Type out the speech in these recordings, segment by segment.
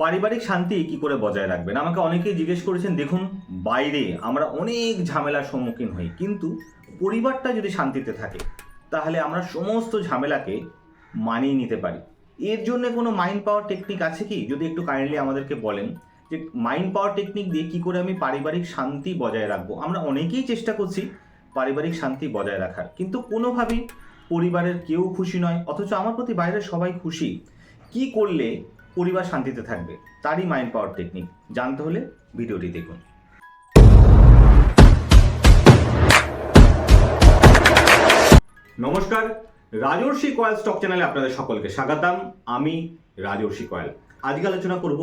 পারিবারিক শান্তি কি করে বজায় রাখবেন? আমাকে অনেকেই জিজ্ঞেস করেছেন, দেখুন, বাইরে আমরা অনেক ঝামেলার সম্মুখীন হই, কিন্তু পরিবারটা যদি শান্তিতে থাকে, তাহলে আমরা সমস্ত ঝামেলাকে মানিয়ে নিতে পারি। এর জন্য কোনো মাইন্ড পাওয়ার টেকনিক আছে কি? যদি একটু কাইন্ডলি আমাদেরকে বলেন যে মাইন্ড পাওয়ার টেকনিক দিয়ে কি করে আমি পারিবারিক শান্তি বজায় রাখব? আমরা অনেকেই চেষ্টা করছি পারিবারিক শান্তি বজায় রাখার, কিন্তু কোনোভাবেই পরিবারের কেউ খুশি নয়, অথচ আমার প্রতি বাইরের সবাই খুশি। কি করলে পরিবার শান্তিতে থাকবে, তারই মাইন্ড পাওয়ার টেকনিক জানতে হলে ভিডিওটি দেখুন। নমস্কার, রাজর্ষি কয়েল স্টক চ্যানেলে আপনাদের সকলকে স্বাগতম। আমি রাজর্ষি কয়েল। আজকে আলোচনা করব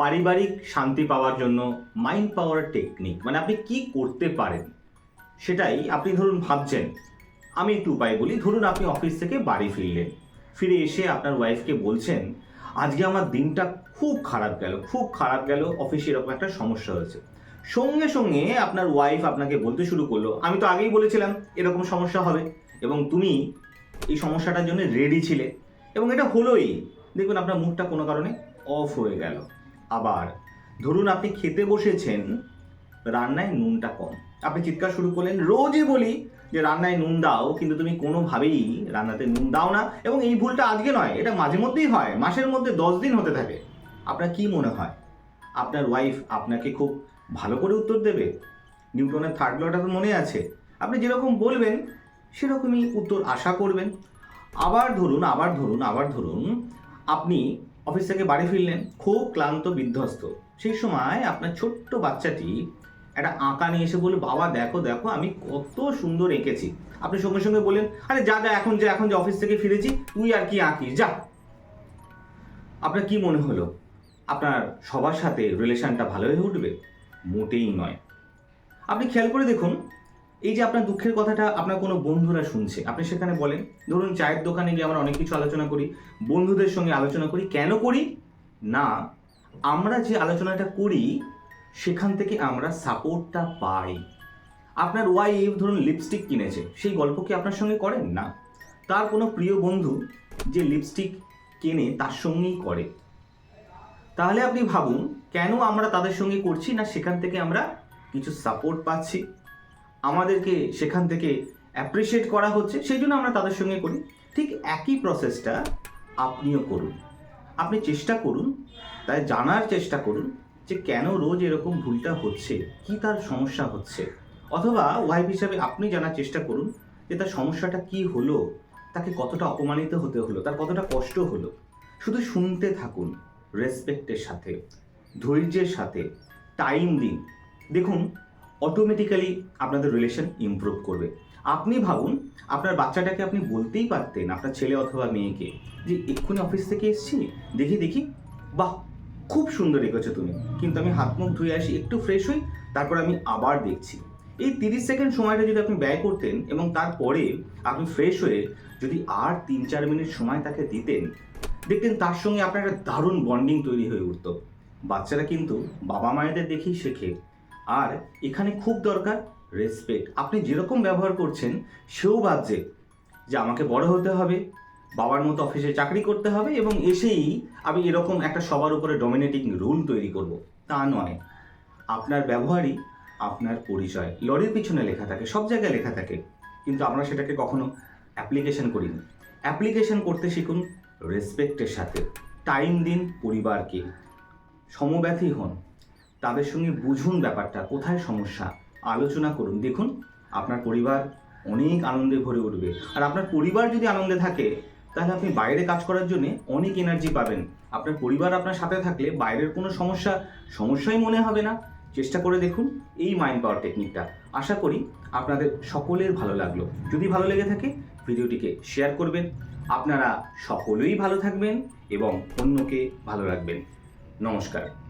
পারিবারিক শান্তি পাওয়ার জন্য মাইন্ড পাওয়ার টেকনিক মানে আপনি কি করতে পারেন? সেটাই আপনি ধরুন ভাবছেন, আমি একটু উপায় বলি। ধরুন আপনি অফিস থেকে বাড়ি ফিরলেন। ফিরে এসে আপনার ওয়াইফকে বলছেন আজকে আমার দিনটা খুব খারাপ গেল, খুব খারাপ গেল অফিসে এরকম একটা সমস্যা হয়েছে। সঙ্গে সঙ্গে আপনার ওয়াইফ আপনাকে বলতে শুরু করল, আমি তো আগেই বলেছিলাম এরকম সমস্যা হবে এবং তুমি এই সমস্যাটার জন্য রেডি ছিলে এবং এটা হলোই। দেখবেন আপনার মুখটা কোনো কারণে অফ হয়ে গেল। আবার, ধরুন আপনি খেতে বসেছেন, রান্নায় নুনটা কম। আপনি চিৎকার শুরু করলেন, রোজই বলি যে রান্নায় নুন দাও, কিন্তু তুমি কোনোভাবেই রান্নাতে নুন দাও না। এবং এই ভুলটা আজকে নয়, এটা মাঝে মধ্যেই হয়, মাসের মধ্যে দশ দিন হতে থাকে। আপনার কি মনে হয়? আপনার ওয়াইফ আপনাকে খুব ভালো করে উত্তর দেবে? নিউটনের থার্ড লটা তো মনে আছে। আপনি যেরকম বলবেন, সেরকমই উত্তর আশা করবেন। আবার ধরুন আবার ধরুন আবার ধরুন, আপনি অফিস থেকে বাড়ি ফিরলেন, খুব ক্লান্ত, বিধ্বস্ত। সেই সময় আপনার ছোট্ট বাচ্চাটি একটা আঁকা নিয়ে এসে বলে বাবা, দেখো দেখো, আমি কত সুন্দর এঁকেছি। আপনি সঙ্গে সঙ্গে বলেন আরে, যা যা, এখন যে এখন যে অফিস থেকে ফিরেছি, তুই আর কি আঁকিস, যা। আপনার কি মনে হলো? আপনার সবার সাথে রিলেশনটা ভালো হয়ে উঠবে? মোটেই নয়। আপনি খেয়াল করে দেখুন, এই যে আপনার দুঃখের কথাটা আপনার কোনো বন্ধুরা শুনছে, আপনি সেখানে বলেন, ধরুন, চায়ের দোকানে গিয়ে আমরা অনেক কিছু আলোচনা করি, বন্ধুদের সঙ্গে আলোচনা করি, কেন করি? না, আমরা যে আলোচনাটা করি সেখান থেকে আমরা সাপোর্টটা পাই। আপনার ওয়াইফ ধরুন লিপস্টিক কিনেছে, সেই গল্প কি আপনার সঙ্গে করেন? না। তার কোনো প্রিয় বন্ধু যে লিপস্টিক কেনে, তার সঙ্গেই করে। তাহলে আপনি ভাবুন, কেন আমরা তাদের সঙ্গে করছি না সেখান থেকে আমরা কিছু সাপোর্ট পাচ্ছি? আমাদেরকে সেখান থেকে অ্যাপ্রিসিয়েট করা হচ্ছে, সেই জন্য আমরা তাদের সঙ্গে করি। ঠিক একই প্রসেসটা আপনিও করুন। আপনি চেষ্টা করুন, তাই জানার চেষ্টা করুন। যে কেন রোজ এরকম ভুলটা হচ্ছে? কি তার সমস্যা হচ্ছে? অথবা ওয়াইফ হিসাবে আপনি জানার চেষ্টা করুন যে তার সমস্যাটা কি হলো? তাকে কতটা অপমানিত হতে হলো? তার কতটা কষ্ট হলো? শুধু শুনতে থাকুন রেসপেক্টের সাথে, ধৈর্যের সাথে টাইম দিন। দেখুন অটোমেটিক্যালি আপনাদের রিলেশন ইমপ্রুভ করবে। আপনি ভাবুন, আপনার বাচ্চাটাকে আপনি বলতেই পারতেন, আপনার ছেলে অথবা মেয়েকে, যে এক্ষুনি অফিস থেকে এসছি, দেখি দেখি, বাহ! খুব সুন্দর রেখেছো তুমি। কিন্তু আমি হাত মুখ ধুয়ে আসি, একটু ফ্রেশ হই, তারপর আমি আবার দেখছি। এই তিরিশ সেকেন্ড সময়টা যদি আপনি ব্যয় করতেন এবং তারপরে আপনি ফ্রেশ হয়ে যদি আর তিন চার মিনিট সময় তাকে দিতেন, দেখতেন তার সঙ্গে আপনার একটা দারুণ বন্ডিং তৈরি হয়ে উঠতো। বাচ্চারা কিন্তু বাবা মায়েদের দেখেই শেখে। আর এখানে খুব দরকার রেসপেক্ট আপনি যেরকম ব্যবহার করছেন, সেও ভাবছে যে আমাকে বড় হতে হবে বাবার মতো অফিসে চাকরি করতে হবে এবং এসেই আমি এরকম একটা সবার উপরে ডমিনেটিং রুল তৈরি করব। তা নয়। আপনার ব্যবহারই আপনার পরিচয়। লরির পিছনে লেখা থাকে, সব জায়গায় লেখা থাকে। কিন্তু আমরা সেটাকে কখনো অ্যাপ্লিকেশন করিনি। অ্যাপ্লিকেশন করতে শিখুন রেসপেক্টের সাথে। টাইম দিন পরিবারকে। সমব্যথী হন। তাদের সঙ্গে বুঝুন ব্যাপারটা, কোথায় সমস্যা? আলোচনা করুন। দেখুন, আপনার পরিবার অনেক আনন্দে ভরে উঠবে। আর আপনার পরিবার যদি আনন্দে থাকে তাহলে আপনি বাইরে কাজ করার জন্য অনেক এনার্জি পাবেন। আপনার পরিবার আপনার সাথে থাকলে বাইরের কোনো সমস্যা, সমস্যাই মনে হবে না। চেষ্টা করে দেখুন এই মাইন্ড পাওয়ার টেকনিকটা আশা করি আপনাদের সকলের ভালো লাগল। যদি ভালো লেগে থাকে, ভিডিওটিকে শেয়ার করবেন। আপনারা সকলেই ভালো থাকবেন এবং অন্যকে ভালো রাখবেন। নমস্কার।